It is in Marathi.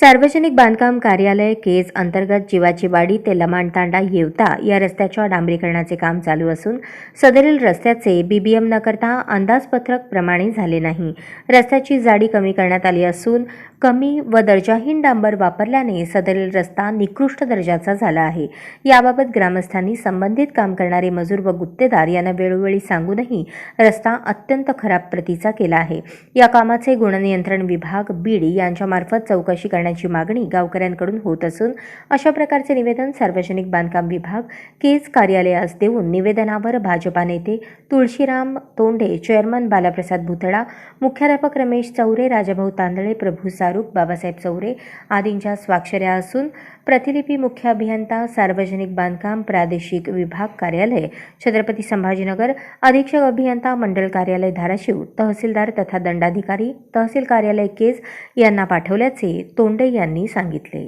सार्वजनिक बांधकाम कार्यालय केज अंतर्गत जीवाची वाडी ते लमाणतांडा येवता या रस्त्याच्या डांबरीकरणाचे काम चालू असून सदरील रस्त्याचे बीबीएम न करता अंदाजपत्रक प्रमाणे झाले नाही. रस्त्याची जाडी कमी करण्यात आली असून कमी व दर्जाहीन डांबर वापरल्याने सदरील रस्ता निकृष्ट दर्जाचा झाला आहे. याबाबत ग्रामस्थांनी संबंधित काम करणारे मजूर व गुत्तेदार यांना वेळोवेळी सांगूनही रस्ता अत्यंत खराब प्रतीचा केला आहे. या कामाचे गुणनियंत्रण विभाग बीड यांच्यामार्फत चौकशी करण्याची मागणी गावकऱ्यांकडून होत असून अशा प्रकारचे निवेदन सार्वजनिक बांधकाम विभाग केज कार्यालयास देऊन निवेदनावर भाजपा नेते तुळशीराम तोंडे चेअरमन बालाप्रसाद भुतडा मुख्याध्यापक रमेश चौरे राजाभाऊ तांदळे प्रभू सारूक बाबासाहेब चौरे आदींच्या स्वाक्षऱ्या असून प्रतिलिपी मुख्य अभियंता सार्वजनिक बांधकाम प्रादेशिक विभाग कार्यालय छत्रपती संभाजीनगर अधीक्षक अभियंता मंडळ कार्यालय धाराशिव तहसीलदार तथा दंडाधिकारी तहसील कार्यालय केज यांना पाठवल्याचे तोंडे यांनी सांगितले.